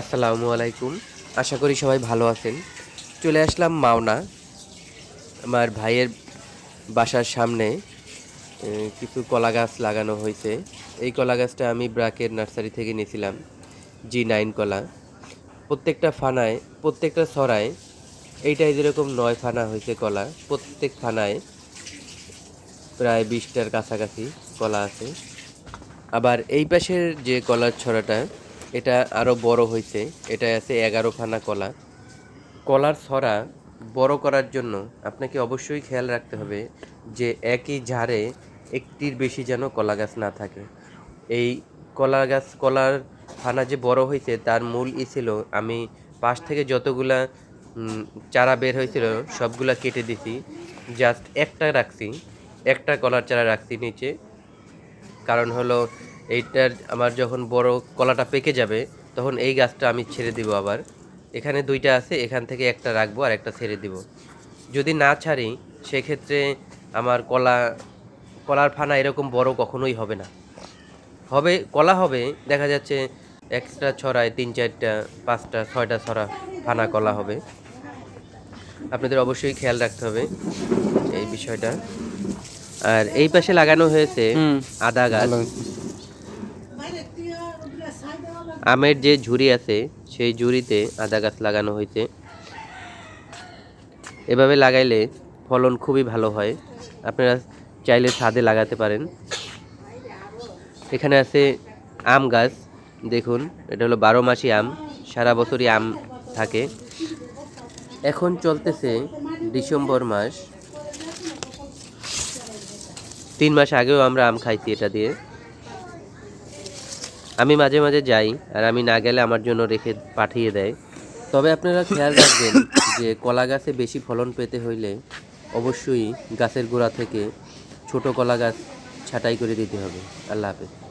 আসসালামু আলাইকুম। আশা করি সবাই ভালো আছেন। চলে আসলাম মাওনা, আমার ভাইয়ের বাসার সামনে। কিছু কলা গাছ লাগানো হয়েছে। এই কলা গাছটা আমি ব্রাকের নার্সারি থেকে নিয়েছিলাম, জি নাইন কলা। প্রত্যেকটা ফানায়, প্রত্যেকটা ছড়ায়, এইটাই যেরকম নয় ফানা হয়েছে কলা, প্রত্যেক ফানায় প্রায় বিশটার কাছাকাছি কলা আছে। আবার এই পাশের যে কলার ছড়াটা এটা আরও বড় হয়েছে। এটা আছে এগারো ফানা কলা। কলার ছড়া বড় করার জন্য আপনাকে অবশ্যই খেয়াল রাখতে হবে যে একই ঝাড়ে একটির বেশি যেন কলা গাছ না থাকে। এই কলা গাছ, কলার ফানা যে বড় হয়েছে, তার মূল ই ছিল আমি পাশ থেকে যতগুলা চারা বের হয়েছিল, সবগুলা কেটে দিছি। জাস্ট একটা রাখছি, একটা কলার চারা রাখছি নিচে। কারণ হলো এইটার আমার যখন বড় কলাটা পেকে যাবে তখন এই গাছটা আমি ছেড়ে দিব আবার। এখানে দুইটা আছে এখান থেকে একটা রাখব আর একটা ছেড়ে দিব। যদি না ছাড়ি সেক্ষেত্রে আমার কলা কলার ফানা এরকম বড় কখনোই হবে না। হবে কলা হবে দেখা যাচ্ছে এক্সট্রা ছড়ায় তিন চারটা পাঁচটা ছয়টা ছড়া ফানা কলা হবে। আপনাদের অবশ্যই খেয়াল রাখতে হবে এই বিষয়টা। আর এই পাশে লাগানো হয়েছে আদা গাছ। আমের যে ঝুড়ি আছে, সেই ঝুড়িতে আদা গাছ লাগানো হয়েছে। এভাবে লাগাইলে ফলন খুবই ভালো হয়। আপনারা চাইলে ছাদে লাগাতে পারেন। এখানে আছে আম গাছ, দেখুন, এটা হলো বারো মাসি আম, সারা বছরই আম থাকে। এখন চলতেছে ডিসেম্বর মাস। তিন মাস আগেও আমরা আম খাইছি এটা দিয়ে। আমি মাঝে মাঝে যাই আর আমি না গেলে আমার জন্য রেখে পাঠিয়ে দেয়। তবে আপনারা খেয়াল রাখবেন যে কলা গাছে বেশি ফলন পেতে হইলে অবশ্যই গাছের গোড়া থেকে ছোট কলা গাছ ছাঁটাই করে দিতে হবে। আল্লাহ হাফেজ।